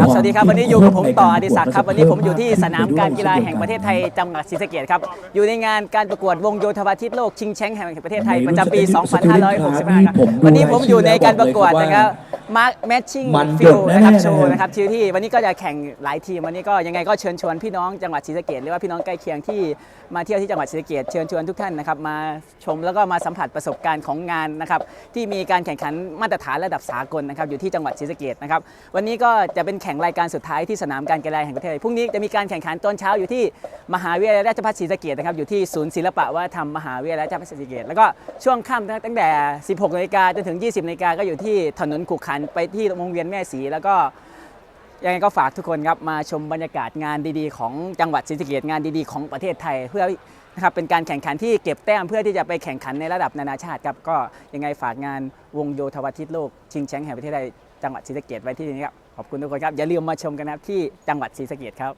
ครับสวัสดีครับวันนี้อยู่กับผมต่ออดิศักดิ์ครับวันนี้ผมอยู่ที่สนามการกีฬาแห่งประเทศไทยจังหวัดศรีสะเกษครับอยู่ในงานการประกวดวงโยธวาทิตโลกชิงแชมป์แห่งประเทศไทยประจำปี 2565ครับวันนี้ผมอยู่ในการประกวดนะครับ มาร์คแมทชิ่งมันฟิลเดือดนะครับแน่ๆโชว์นะครับที่ที่วันนี้ก็จะแข่งหลายทีมวันนี้ก็ยังไงก็เชิญชวนพี่น้องจังหวัดศรีสะเกษหรือว่าพี่น้องใกล้เคียงที่มาเที่ยวที่จังหวัดศรีสะเกษเชิญชวนทุกท่านนะครับมาชมแล้วก็มาสัมผัสประสบการณ์ของงานนะครับที่มีการแข่งขันมาตรฐานระดับสากลนะครับอยู่ที่จังหวัดศรีสะเกษนะครับวันนี้ก็จะเป็นแข่งรายการสุดท้ายที่สนามการกีฬาแห่งประเทศไทยพรุ่งนี้จะมีการแข่งขันตอนเช้าอยู่ที่มหาวิทยาลัยราชภัฏศรีสะเกษนะครับอยู่ที่ศูนย์ศิลปะวัฒนธรรมมหาวิทยาลัยราชภัฏศรีสะเกษแล้วก็ช่วงค่ำตั้งแต่ 16นาฬิกาจนถึง 20นาฬิกาก็อยู่ที่ถนนขุขันธ์ไปที่วงเวียนแม่สีแล้วก็ยังไงก็ฝากทุกคนครับมาชมบรรยากาศงานดีๆ ของจังหวัดศรีสะเกษงานดีๆของประเทศไทย เพื่อนะครับเป็นการแข่งขันที่เก็บแต้มเพื่อที่จะไปแข่งขันในระดับนานาชาติครับก็ยังไงฝากงานวงโยธวาทิตโลกชิงแชมป์แห่งประเทศไทยจังหวัดศรีสะเกษไว้ที่นี่ครับขอบคุณทุกคนครับอย่าลืมมาชมกันนะครับที่จังหวัดศรีสะเกษครับ